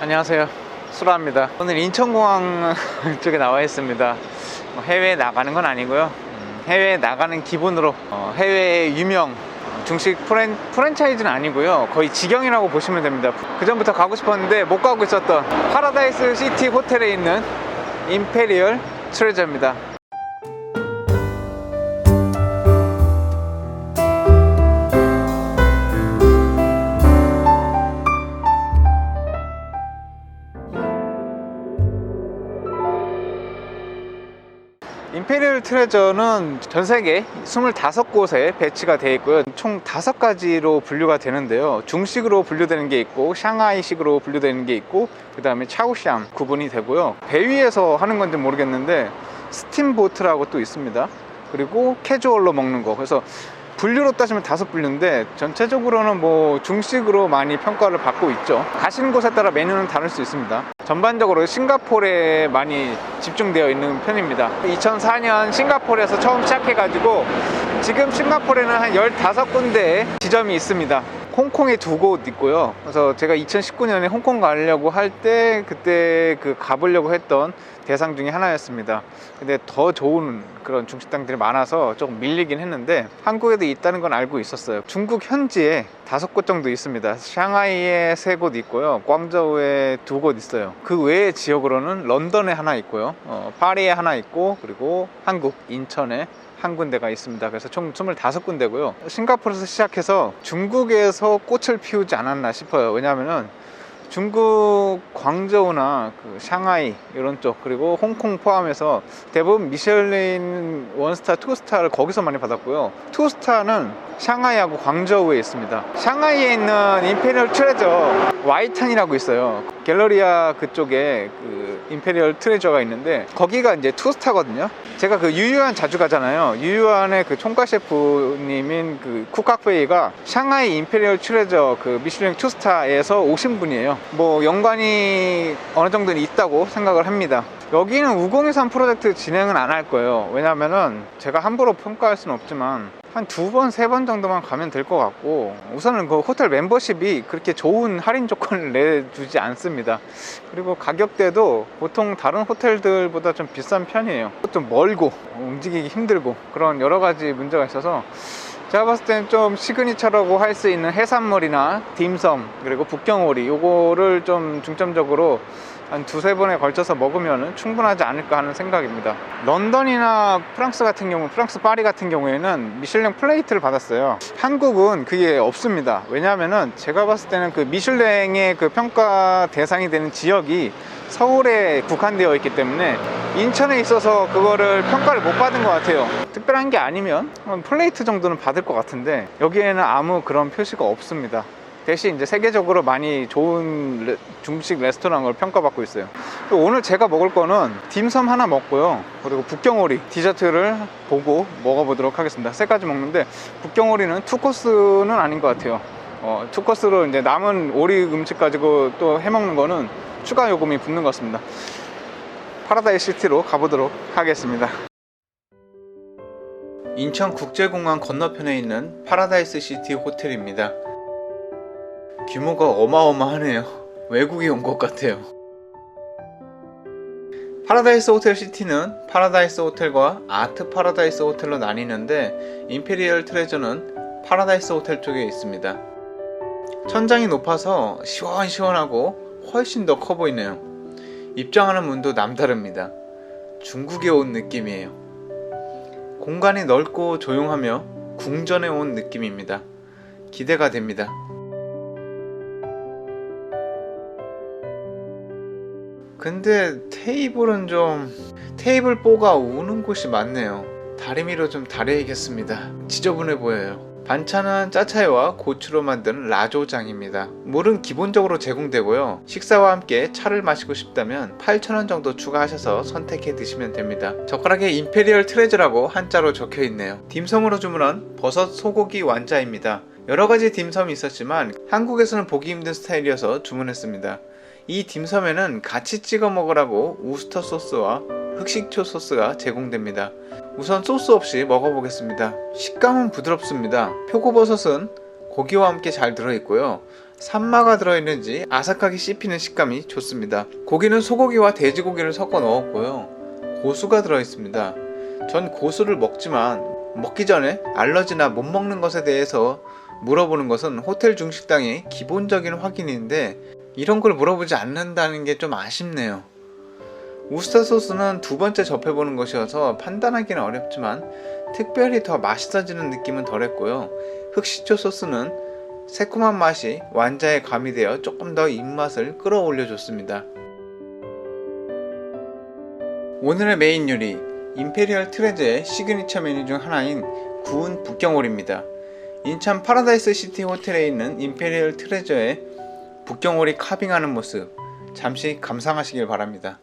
안녕하세요. 수라입니다. 오늘 인천공항 쪽에 나와 있습니다. 뭐 해외에 나가는 건 아니고요. 음, 해외에 나가는 기분으로 어, 해외의 유명 중식 프랜, 프랜차이즈는 아니고요. 거의 직영이라고 보시면 됩니다. 그 전부터 가고 싶었는데 못 가고 있었던 파라다이스 시티 호텔에 있는 임페리얼 트레저입니다. 트레저는 전 세계 25곳에 배치가 되어 있고요. 총 5가지로 분류가 되는데요. 중식으로 분류되는 게 있고, 샹하이식으로 분류되는 게 있고, 그 다음에 차우샴 구분이 되고요. 배 위에서 하는 건지 모르겠는데, 스팀보트라고 또 있습니다. 그리고 캐주얼로 먹는 거. 그래서 분류로 따지면 다섯 분류인데 전체적으로는 뭐 중식으로 많이 평가를 받고 있죠. 가시는 곳에 따라 메뉴는 다를 수 있습니다. 전반적으로 싱가포르에 많이 집중되어 있는 편입니다. 2004년 싱가포르에서 처음 시작해 가지고 지금 싱가포르에는 한 15군데의 지점이 있습니다. 홍콩에 두 곳 있고요. 그래서 제가 2019년에 홍콩 가려고 할 때 그때 그 가보려고 했던 대상 중에 하나였습니다. 근데 더 좋은 그런 중식당들이 많아서 조금 밀리긴 했는데 한국에도 있다는 건 알고 있었어요. 중국 현지에 다섯 곳 정도 있습니다. 샹하이에 세 곳 있고요. 광저우에 두 곳 있어요. 그 외의 지역으로는 런던에 하나 있고요. 어, 파리에 하나 있고 그리고 한국 인천에 한 군데가 있습니다. 그래서 총 25군데고요. 싱가포르에서 시작해서 중국에서 꽃을 피우지 않았나 싶어요. 왜냐하면은 중국 광저우나 그 샹하이 이런 쪽 그리고 홍콩 포함해서 대부분 미슐린 원스타 투스타를 거기서 많이 받았고요. 투스타는 샹하이하고 광저우에 있습니다. 샹하이에 있는 임페리얼 트레저 와이탄이라고 있어요. 갤러리아 그쪽에 그 임페리얼 트레저가 있는데 거기가 이제 투스타거든요. 제가 그 유유한 자주 가잖아요. 유유한의 그 총괄 셰프님인 그 쿡카페이가 샹하이 임페리얼 트레저 그 미슐랭 투스타에서 오신 분이에요 뭐 연관이 어느 정도는 있다고 생각을 합니다. 여기는 우공해산 프로젝트 진행은 안 할 거예요. 왜냐면은 제가 함부로 평가할 수는 없지만 한 두 번, 세 번 정도만 가면 될 것 같고 우선은 그 호텔 멤버십이 그렇게 좋은 할인 조건을 내주지 않습니다. 그리고 가격대도 보통 다른 호텔들보다 좀 비싼 편이에요. 좀 멀고 움직이기 힘들고 그런 여러 가지 문제가 있어서 제가 봤을 땐좀 시그니처라고 할 수 있는 해산물이나 딤섬 그리고 북경오리 요거를 좀 중점적으로 한 두세 번에 걸쳐서 먹으면 충분하지 않을까 하는 생각입니다. 런던이나 프랑스 같은 경우 프랑스 파리 같은 경우에는 미슐랭 플레이트를 받았어요. 한국은 그게 없습니다. 왜냐하면 제가 봤을 때는 그 미슐랭의 그 평가 대상이 되는 지역이 서울에 국한되어 있기 때문에 인천에 있어서 그거를 평가를 못 받은 것 같아요 특별한 게 아니면 플레이트 정도는 받을 것 같은데 여기에는 아무 그런 표시가 없습니다 대신 이제 세계적으로 많이 좋은 레- 중식 레스토랑을 평가받고 있어요. 또 오늘 제가 먹을 거는 딤섬 하나 먹고요. 그리고 북경오리 디저트를 보고 먹어보도록 하겠습니다. 세 가지 먹는데 북경오리는 투 코스는 아닌 것 같아요. 어, 투 코스로 이제 남은 오리 음식 가지고 또 해먹는 거는 추가 요금이 붙는 것 같습니다. 파라다이스 시티로 가보도록 하겠습니다. 인천국제공항 건너편에 있는 파라다이스 시티 호텔입니다. 규모가 어마어마하네요. 외국에 온것 같아요. 파라다이스 호텔 시티는 파라다이스 호텔과 아트 파라다이스 호텔로 나뉘는데 임페리얼 트레저는 파라다이스 호텔 쪽에 있습니다. 천장이 높아서 시원시원하고 훨씬 더 커 보이네요. 입장하는 문도 남다릅니다. 중국에 온 느낌이에요. 공간이 넓고 조용하며 궁전에 온 느낌입니다. 기대가 됩니다. 근데 테이블은 좀 테이블 보가 우는 곳이 많네요. 다리미로 좀 다려야겠습니다. 지저분해 보여요. 반찬은 짜차이와 고추로 만든 라조장입니다. 물은 기본적으로 제공되고요. 식사와 함께 차를 마시고 싶다면 8,000원 정도 추가하셔서 선택해 드시면 됩니다. 젓가락에 임페리얼 트레저라고 한자로 적혀 있네요. 딤섬으로 주문한 버섯 소고기 완자입니다. 여러 가지 딤섬이 있었지만 한국에서는 보기 힘든 스타일이어서 주문했습니다. 이 딤섬에는 같이 찍어 먹으라고 우스터 소스와 흑식초 소스가 제공됩니다. 우선 소스 없이 먹어보겠습니다. 식감은 부드럽습니다. 표고버섯은 고기와 함께 잘 들어있고요. 산마가 들어있는지 아삭하게 씹히는 식감이 좋습니다. 고기는 소고기와 돼지고기를 섞어 넣었고요. 고수가 들어있습니다. 전 고수를 먹지만 먹기 전에 알러지나 못 먹는 것에 대해서 물어보는 것은 호텔 중식당의 기본적인 확인인데 이런 걸 물어보지 않는다는 게 좀 아쉽네요. 우스타 소스는 두 번째 접해보는 것이어서 판단하기는 어렵지만 특별히 더 맛있어지는 느낌은 덜했고요. 흑시초 소스는 새콤한 맛이 완자에 가미되어 조금 더 입맛을 끌어올려 줬습니다. 오늘의 메인 요리 임페리얼 트레저의 시그니처 메뉴 중 하나인 구운 북경오리입니다. 인천 파라다이스 시티 호텔에 있는 임페리얼 트레저의 북경오리 카빙하는 모습 잠시 감상하시길 바랍니다.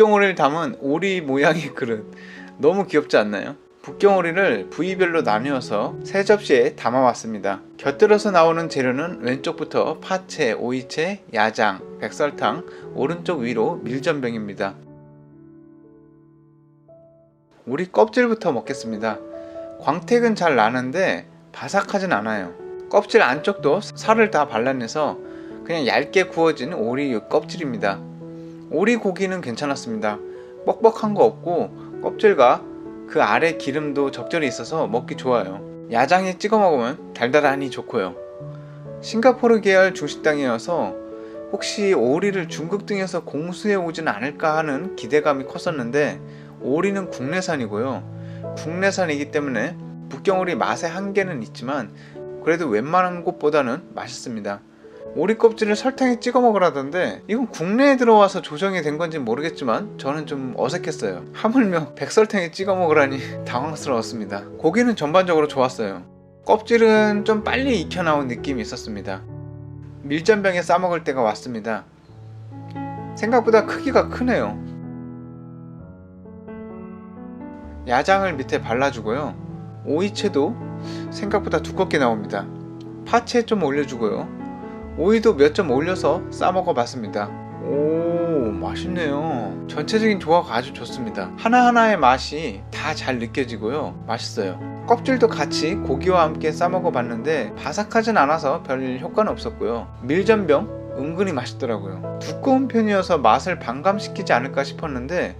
북경오리를 담은 오리 모양의 그릇 너무 귀엽지 않나요? 북경오리를 부위별로 나누어서 세 접시에 담아왔습니다. 곁들여서 나오는 재료는 왼쪽부터 파채, 오이채, 야장, 백설탕, 오른쪽 위로 밀전병입니다. 우리 껍질부터 먹겠습니다. 광택은 잘 나는데 바삭하진 않아요. 껍질 안쪽도 살을 다 발라내서 그냥 얇게 구워진 오리 껍질입니다. 오리 고기는 괜찮았습니다. 뻑뻑한 거 없고 껍질과 그 아래 기름도 적절히 있어서 먹기 좋아요. 야장에 찍어 먹으면 달달하니 좋고요. 싱가포르 계열 중식당이어서 혹시 오리를 중국 등에서 공수해 오진 않을까 하는 기대감이 컸었는데 오리는 국내산이고요. 국내산이기 때문에 북경오리 맛의 한계는 있지만 그래도 웬만한 곳보다는 맛있습니다. 오리 껍질을 설탕에 찍어 먹으라던데 이건 국내에 들어와서 조정이 된 건지 모르겠지만 저는 좀 어색했어요. 하물며 백설탕에 찍어 먹으라니 당황스러웠습니다. 고기는 전반적으로 좋았어요. 껍질은 좀 빨리 익혀 나온 느낌이 있었습니다. 밀전병에 싸 먹을 때가 왔습니다. 생각보다 크기가 크네요. 야장을 밑에 발라주고요. 오이채도 생각보다 두껍게 나옵니다. 파채 좀 올려주고요. 오이도 몇 점 올려서 싸 먹어 봤습니다. 오, 맛있네요. 전체적인 조화가 아주 좋습니다. 하나하나의 맛이 다 잘 느껴지고요. 맛있어요. 껍질도 같이 고기와 함께 싸먹어 봤는데 바삭하진 않아서 별 효과는 없었고요. 밀전병 은근히 맛있더라고요. 두꺼운 편이어서 맛을 반감시키지 않을까 싶었는데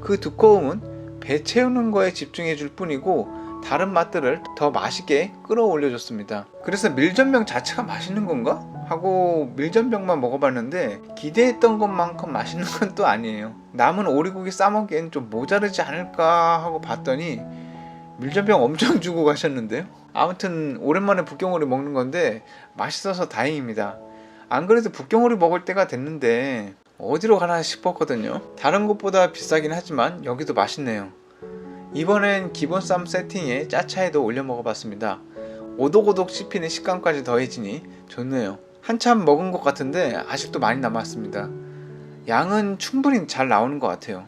그 두꺼움은 배 채우는 거에 집중해 줄 뿐이고 다른 맛들을 더 맛있게 끌어올려 줬습니다. 그래서 밀전병 자체가 맛있는 건가? 하고 밀전병만 먹어봤는데 기대했던 것만큼 맛있는 건 또 아니에요. 남은 오리고기 싸먹기엔 좀 모자르지 않을까 하고 봤더니 밀전병 엄청 주고 가셨는데요. 아무튼 오랜만에 북경오리 먹는 건데 맛있어서 다행입니다. 안 그래도 북경오리 먹을 때가 됐는데 어디로 가나 싶었거든요. 다른 곳보다 비싸긴 하지만 여기도 맛있네요. 이번엔 기본 쌈 세팅에 짜차에도 올려 먹어봤습니다. 오독오독 씹히는 식감까지 더해지니 좋네요. 한참 먹은 것 같은데 아직도 많이 남았습니다. 양은 충분히 잘 나오는 것 같아요.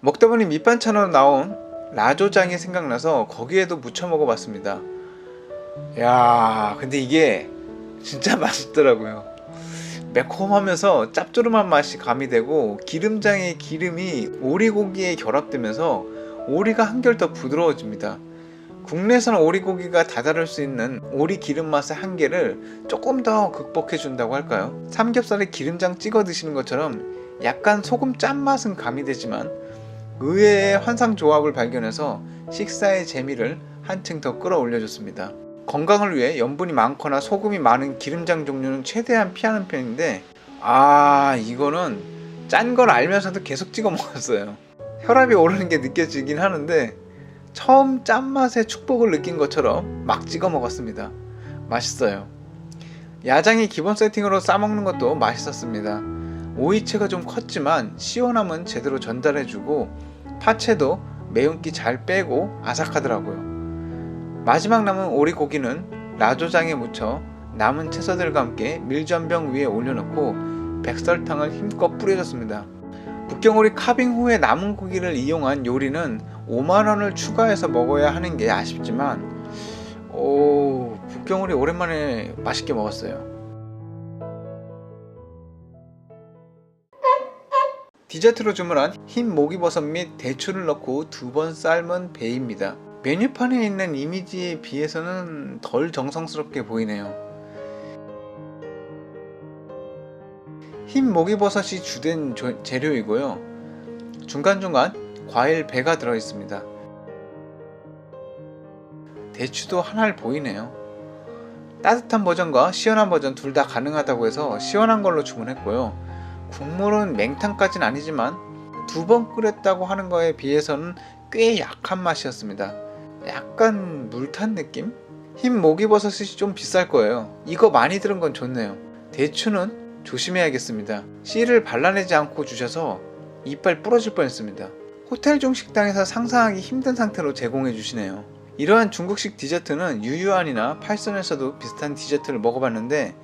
먹다 보니 밑반찬으로 나온 라조장이 생각나서 거기에도 무쳐 먹어봤습니다. 야, 근데 이게 진짜 맛있더라고요. 매콤하면서 짭조름한 맛이 가미되고 기름장의 기름이 오리고기에 결합되면서 오리가 한결 더 부드러워집니다. 국내산 오리고기가 다다를 수 있는 오리 기름 맛의 한계를 조금 더 극복해 준다고 할까요? 삼겹살에 기름장 찍어 드시는 것처럼 약간 소금 짠맛은 가미되지만 의외의 환상 조합을 발견해서 식사의 재미를 한층 더 끌어올려 줬습니다. 건강을 위해 염분이 많거나 소금이 많은 기름장 종류는 최대한 피하는 편인데 아 이거는 짠 걸 알면서도 계속 찍어 먹었어요. 혈압이 오르는 게 느껴지긴 하는데 처음 짠맛의 축복을 느낀 것처럼 막 찍어 먹었습니다. 맛있어요. 야장이 기본 세팅으로 싸먹는 것도 맛있었습니다. 오이채가 좀 컸지만 시원함은 제대로 전달해주고 파채도 매운기 잘 빼고 아삭하더라고요. 마지막 남은 오리고기는 라조장에 묻혀 남은 채소들과 함께 밀전병 위에 올려놓고 백설탕을 힘껏 뿌려줬습니다. 북경오리 카빙 후에 남은 고기를 이용한 요리는 5만원을 추가해서 먹어야 하는 게 아쉽지만 오 북경오리 오랜만에 맛있게 먹었어요. 디저트로 주문한 흰 목이버섯 및 대추를 넣고 두 번 삶은 배입니다. 메뉴판에 있는 이미지에 비해서는 덜 정성스럽게 보이네요. 흰 목이버섯이 주된 조- 재료이고요. 중간중간 과일 배가 들어 있습니다. 대추도 하나를 보이네요. 따뜻한 버전과 시원한 버전 둘 다 가능하다고 해서 시원한 걸로 주문했고요. 국물은 맹탕까진 아니지만 두 번 끓였다고 하는 거에 비해서는 꽤 약한 맛이었습니다. 약간 물탄 느낌? 흰 목이버섯이 좀 비쌀 거예요. 이거 많이 들은 건 좋네요. 대추는 조심해야겠습니다. 씨를 발라내지 않고 주셔서 이빨 부러질 뻔했습니다. 호텔 중 식당에서 상상하기 힘든 상태로 제공해 주시네요. 이러한 중국식 디저트는 유유안이나 팔선에서도 비슷한 디저트를 먹어봤는데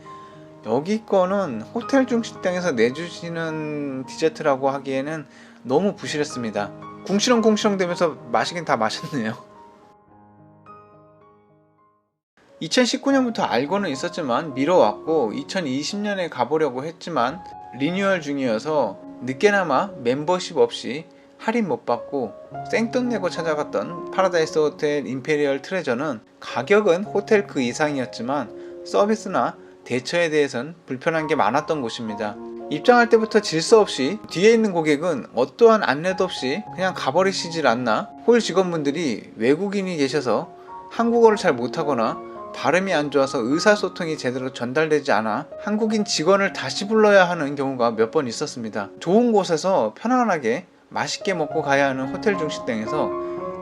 여기 거는 호텔 중 식당에서 내주시는 디저트라고 하기에는 너무 부실했습니다. 궁시렁궁시렁 되면서 마시긴 다 마셨네요. 2019년부터 알고는 있었지만 미뤄왔고 2020년에 가보려고 했지만 리뉴얼 중이어서 늦게나마 멤버십 없이 할인 못 받고 생돈 내고 찾아갔던 파라다이스 호텔 임페리얼 트레저는 가격은 호텔 그 이상이었지만 서비스나 대처에 대해선 불편한 게 많았던 곳입니다. 입장할 때부터 질서 없이 뒤에 있는 고객은 어떠한 안내도 없이 그냥 가버리시질 않나 홀 직원분들이 외국인이 계셔서 한국어를 잘 못하거나 발음이 안 좋아서 의사소통이 제대로 전달되지 않아 한국인 직원을 다시 불러야 하는 경우가 몇 번 있었습니다. 좋은 곳에서 편안하게 맛있게 먹고 가야 하는 호텔 중식당에서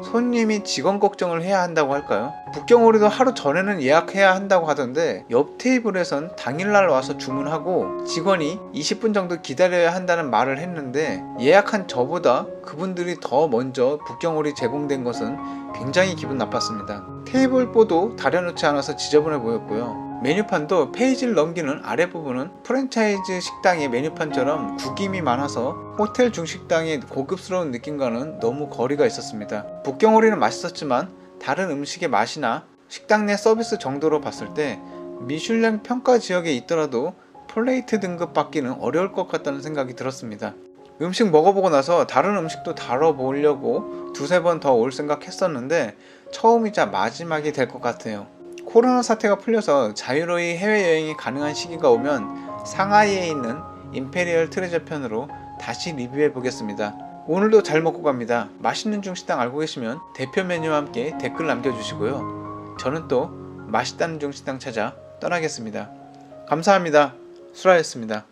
손님이 직원 걱정을 해야 한다고 할까요? 북경오리도 하루 전에는 예약해야 한다고 하던데 옆 테이블에선 당일날 와서 주문하고 직원이 20분 정도 기다려야 한다는 말을 했는데 예약한 저보다 그분들이 더 먼저 북경오리 제공된 것은 굉장히 기분 나빴습니다. 테이블보도 다려놓지 않아서 지저분해 보였고요. 메뉴판도 페이지를 넘기는 아래 부분은 프랜차이즈 식당의 메뉴판처럼 구김이 많아서 호텔 중식당의 고급스러운 느낌과는 너무 거리가 있었습니다. 북경오리는 맛있었지만 다른 음식의 맛이나 식당 내 서비스 정도로 봤을 때 미슐랭 평가 지역에 있더라도 플레이트 등급 받기는 어려울 것 같다는 생각이 들었습니다. 음식 먹어보고 나서 다른 음식도 다뤄보려고 두세 번 더 올 생각 했었는데 처음이자 마지막이 될 것 같아요. 코로나 사태가 풀려서 자유로이 해외여행이 가능한 시기가 오면 상하이에 있는 임페리얼 트레저 편으로 다시 리뷰해 보겠습니다. 오늘도 잘 먹고 갑니다. 맛있는 중식당 알고 계시면 대표 메뉴와 함께 댓글 남겨주시고요. 저는 또 맛있다는 중식당 찾아 떠나겠습니다. 감사합니다. 수라였습니다.